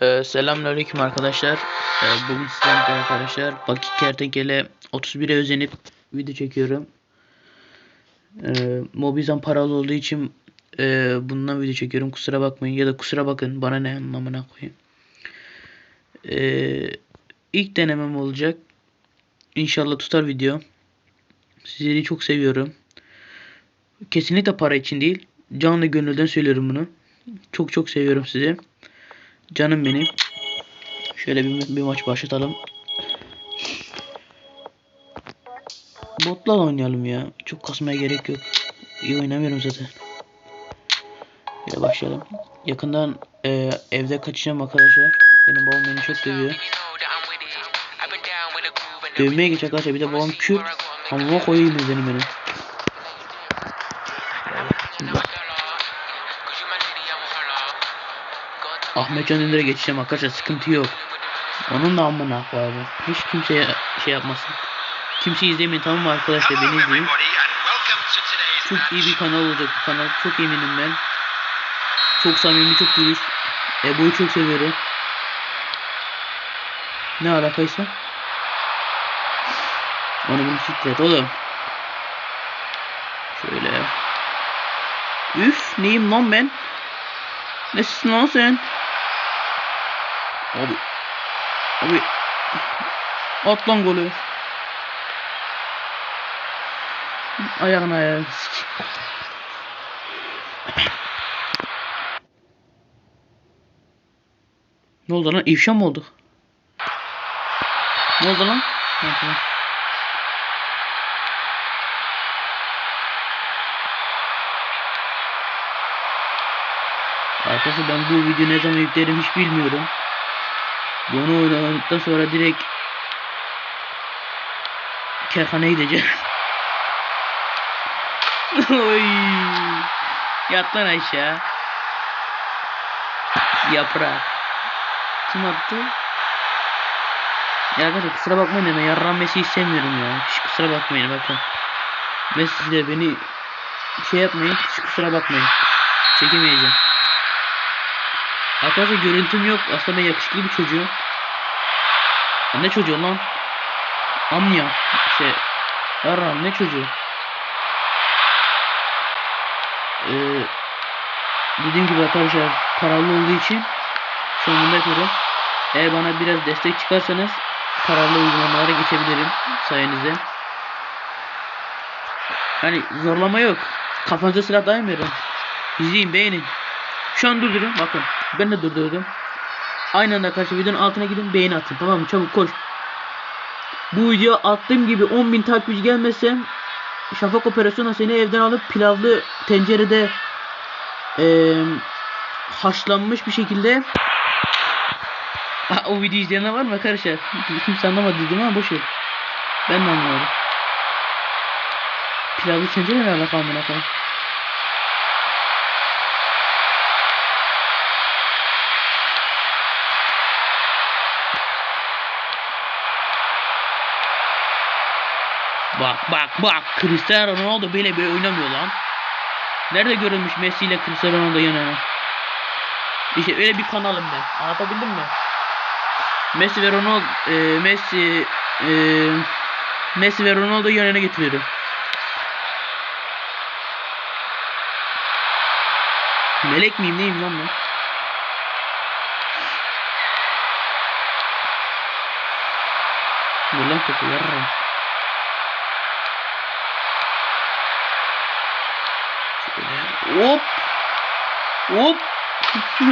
Ee, selamünaleyküm arkadaşlar. Ee, bugün sizlerle arkadaşlar Baki Kertenkele 31'e özenip video çekiyorum. Ee, Mobizan paralı olduğu için e, bundan video çekiyorum. Kusura bakmayın ya da kusura bakın bana ne anlamına koyayım. Ee, ilk denemem olacak. İnşallah tutar video. Sizleri çok seviyorum. Kesinlikle para için değil. Canlı gönülden söylüyorum bunu. Çok çok seviyorum sizi. Canım benim. Şöyle bir, bir maç başlatalım. Botla oynayalım ya. Çok kasmaya gerek yok. İyi oynamıyorum zaten. Şöyle başlayalım. Yakından e, evde kaçacağım arkadaşlar. Benim babam beni çok seviyor. Dövmeye geç arkadaşlar. Bir de babam Kürt. Ama koyayım benim benim. Ahmet Can Ünder'e geçeceğim arkadaşlar sıkıntı yok. Onun da amına koyarım. Hiç kimseye şey yapmasın. Kimse izlemeyin tamam mı arkadaşlar beni izleyin. Çok iyi bir kanal olacak bu kanal. Çok eminim ben. Çok samimi çok dürüst. Ebo'yu çok seviyorum. Ne alakaysa. Onu bunu siktir et oğlum. Şöyle. Üf neyim lan ben? Nesin lan sen? Abi. Abi. At lan golü. Ayağına ayağına. Ne oldu lan? İfşa mı olduk? Ne oldu lan? Ha, tamam. Arkadaşlar ben bu video ne zaman yüklerim hiç bilmiyorum. Bunu oynadıktan sonra direkt kerhaneye gideceğim. Oy. Yat lan aşağı. Yaprak. Kim attı? Ya arkadaşlar kusura bakmayın ama yarram Messi'yi sevmiyorum ya. Hiç kusura bakmayın bakın. Messi de beni şey yapmayın. Hiç kusura bakmayın. Çekemeyeceğim. Arkadaşlar görüntüm yok. Aslında ben yakışıklı bir çocuğum. Ya ne çocuğu lan? Amya. Şey. Yaram ne çocuğu? Ee, dediğim gibi arkadaşlar paralı olduğu için sonunda yapıyorum. Eğer bana biraz destek çıkarsanız paralı uygulamalara geçebilirim sayenizde. Hani zorlama yok. Kafanıza silah dayamıyorum. İzleyin beğenin. Şu an durdurun bakın. Ben de durdurdum. Aynı anda karşı videonun altına gidin beğeni atın tamam mı? Çabuk koş. Bu video attığım gibi 10.000 takipçi gelmezse Şafak operasyonu seni evden alıp pilavlı tencerede eee haşlanmış bir şekilde o videoyu izleyenler var mı arkadaşlar? Kimse anlamadı dedim ama boş ver. Ben de anlamadım. Pilavlı tencere ne alaka Bak bak bak Cristiano Ronaldo böyle böyle oynamıyor lan. Nerede görülmüş Messi ile Cristiano Ronaldo yan yana? İşte öyle bir kanalım ben. Anlatabildim mi? Messi ve Ronaldo e, Messi e, Messi ve Ronaldo yan yana getiriyorum. Melek miyim neyim lan ben? Dur lan topu yararım. Şöyle hop hop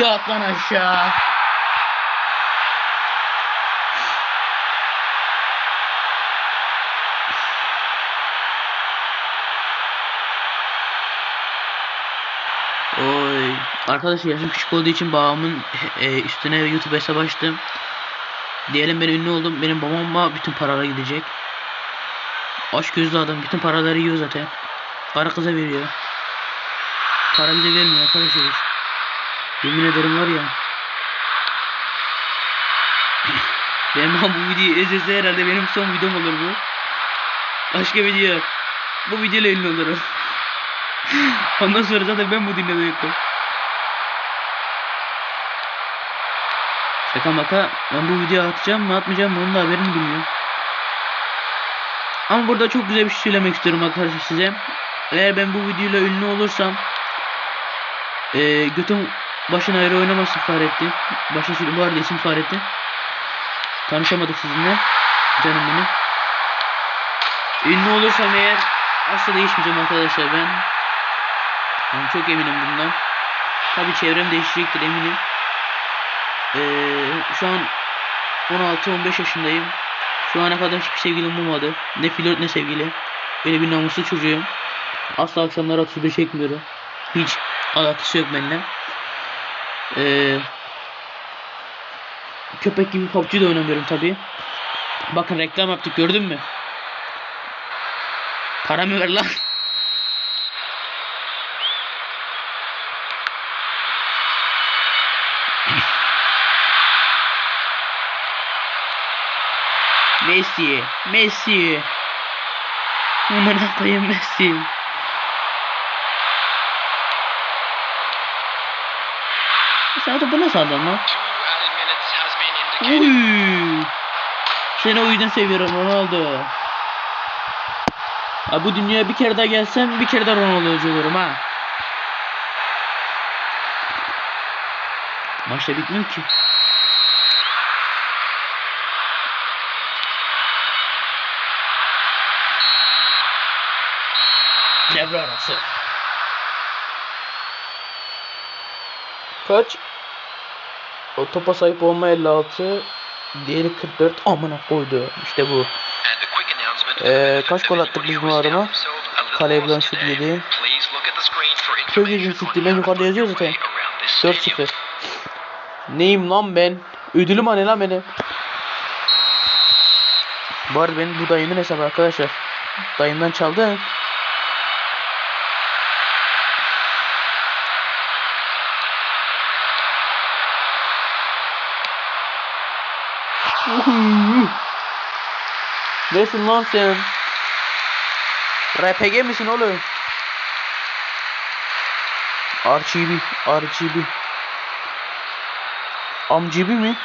yat lan aşağı. Oy. Arkadaşlar yaşım küçük olduğu için babamın e, üstüne YouTube hesabı açtım. Diyelim ben ünlü oldum. Benim babama bütün paralar gidecek. Aç gözlü adam. Bütün paraları yiyor zaten. Para kıza veriyor. Para bize vermiyor arkadaşlar. Yemin ederim var ya. Babam bu videoyu izlese herhalde benim son videom olur bu. Başka video yok. Bu videoyla ünlü olurum. Ondan sonra zaten ben bu dünyada yokum. Şaka maka ben bu videoyu atacağım mı atmayacağım mı onun da haberini bilmiyorum. Ama burada çok güzel bir şey söylemek istiyorum arkadaşlar size. Eğer ben bu videoyla ünlü olursam eee götüm başına ayrı oynamasın Fahrettin. Başına söyleyeyim bu arada isim Fahrettin. Tanışamadık sizinle. Canım benim. Ünlü olursam eğer asla değişmeyeceğim arkadaşlar ben. Yani çok eminim bundan. Tabi çevrem değişecektir eminim. Ee, şu an 16-15 yaşındayım. Şu ana kadar hiçbir sevgilim olmadı. Ne flört ne sevgili. Böyle bir namuslu çocuğum. Asla akşamlar 35 çekmiyorum. Hiç alakası yok benimle. Ee, köpek gibi PUBG de oynamıyorum tabi. Bakın reklam yaptık gördün mü? Para mı ver lan? Messi, Messi. Aman koyayım Messi. Sen topu nasıl aldın lan? Uy. Seni o yüzden seviyorum Ronaldo. Ha, bu dünyaya bir kere daha gelsem bir kere daha Ronaldo'cu olurum ha. Maç da bitmiyor ki. Devre arası. Kaç? Topa sahip olma 56. Diğeri 44. Amına koydu. İşte bu. Ee, kaç gol attık biz bu arama? Kaleye bulan şut yedi. Çok ilginç on Ben yukarıda yazıyor zaten. around this stadium. 4-0. Neyim lan ben? Ödülüm hani lan benim? Bu arada benim bu dayımın hesabı arkadaşlar. Dayımdan çaldı. Nesin lan sen? RPG misin oğlum? RGB, RGB. Amcibi mi?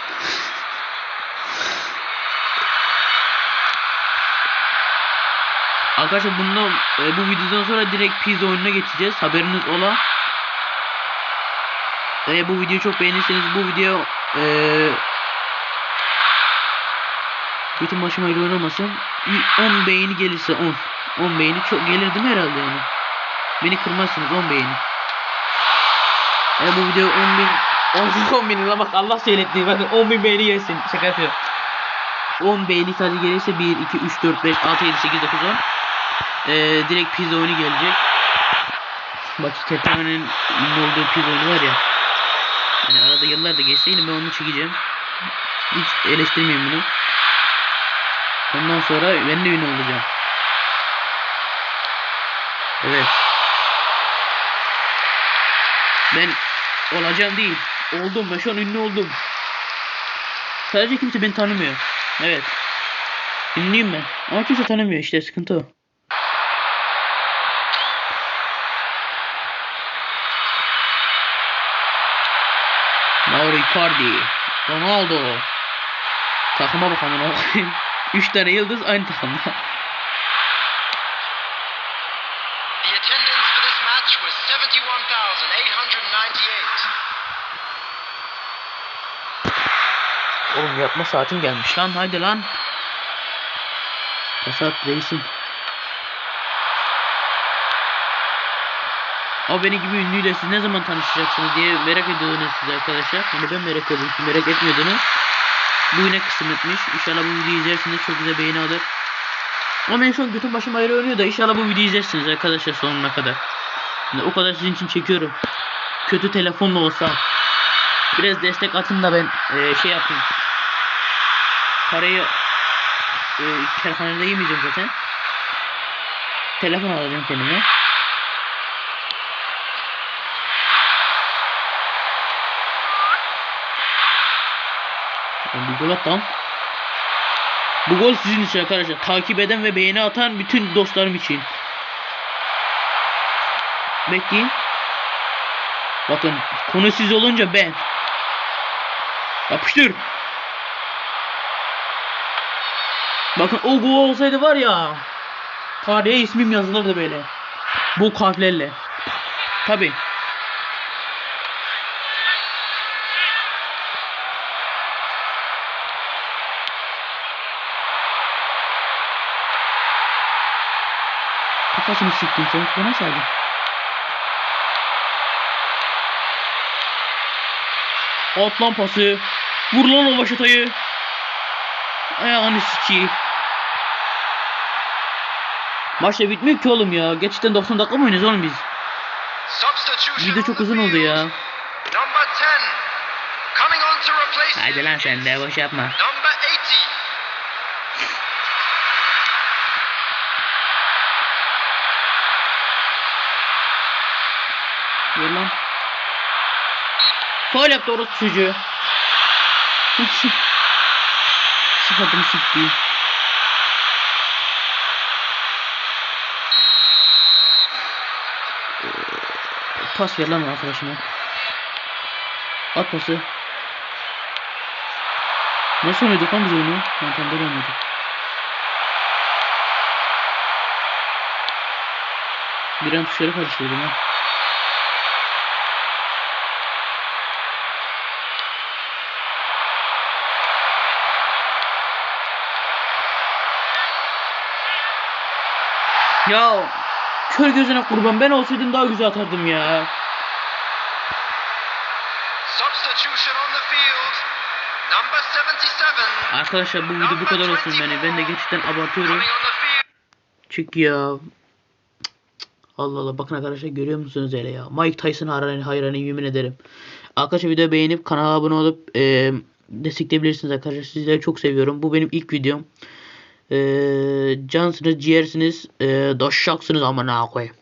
Arkadaşlar bundan e, bu videodan sonra direkt pizza oyununa geçeceğiz. Haberiniz ola. Eğer bu videoyu çok beğenirseniz bu video e, bütün başıma ayrı oynamasın. Bir 10 beğeni gelirse 10. 10 beğeni çok gelir değil mi herhalde yani? Beni kırmazsınız 10 beğeni. Eğer bu video 10 bin 10 10 bin lira bak Allah seyretti bakın 10 bin beğeni gelsin şaka yapıyorum 10 beğeni sadece gelirse 1 2 3 4 5 6 7 8 9 10 ee, direkt pizza oyunu gelecek bak ünlü olduğu pizza oyunu var ya hani arada yıllar da geçse yine ben onu çekeceğim hiç eleştirmeyeyim bunu ondan sonra ben de ünlü olacağım evet ben olacağım değil. Oldum. Ben şu an ünlü oldum. Sadece kimse beni tanımıyor. Evet. Ünlüyüm ben. Ama kimse tanımıyor işte sıkıntı o. Mauro Icardi. Ronaldo. Takıma bak amına koyayım. 3 tane yıldız aynı takımda. The attendance for this match was 71,898. Oğlum yapma saatin gelmiş lan haydi lan. Kasap reisim. O beni gibi ünlüyle siz ne zaman tanışacaksınız diye merak ediyordunuz siz arkadaşlar. Hani ben merak ediyordum merak etmiyordunuz. Bu yine kısmetmiş. İnşallah bu videoyu izlersiniz çok güzel beğeni alır. Ama ben şu an götüm başım ayrı oynuyor da inşallah bu videoyu izlersiniz arkadaşlar sonuna kadar. Yani o kadar sizin için çekiyorum. Kötü telefonla olsa. Biraz destek atın da ben eee, şey yapayım. Parayı eee kerhanede yemeyeceğim zaten. Telefon alacağım kendime. Ben bir gol attım. Bu gol sizin için arkadaşlar. Takip eden ve beğeni atan bütün dostlarım için. Bekleyin. Bakın konu siz olunca ben. Yapıştır. Bakın o gol olsaydı var ya. Tarihe ismim yazılırdı böyle. Bu harflerle. Tabi. Kafasını siktim sen. Bu nasıl aldın? At lan pası. Vur lan o başatayı. Ayağını sikeyim. Maç da bitmiyor ki oğlum ya. Gerçekten 90 dakika mı oynuyoruz oğlum biz? Video çok uzun oldu ya. Number 10. Coming on to replace Haydi him lan sen de boş yapma. Ver lan. Faul yaptı orası çocuğu. Sıfatını sikti. Pas ver lan arkadaşına. At pası. Nasıl oynadık lan biz oyunu? Böyle oynadık. Bir an tuşları karıştırdım ha. Ya kör gözüne kurban ben olsaydım daha güzel atardım ya. Substitution on the field. Number 77. Arkadaşlar bu video bu kadar olsun beni. Ben de gerçekten abartıyorum. Çünkü ya Allah Allah bakın arkadaşlar görüyor musunuz öyle ya Mike Tyson hayranı hayranıyım yemin ederim Arkadaşlar videoyu beğenip kanala abone olup e, destekleyebilirsiniz arkadaşlar sizleri çok seviyorum bu benim ilk videom Cansınız ciğersiniz e, Daşşaksınız amına koyayım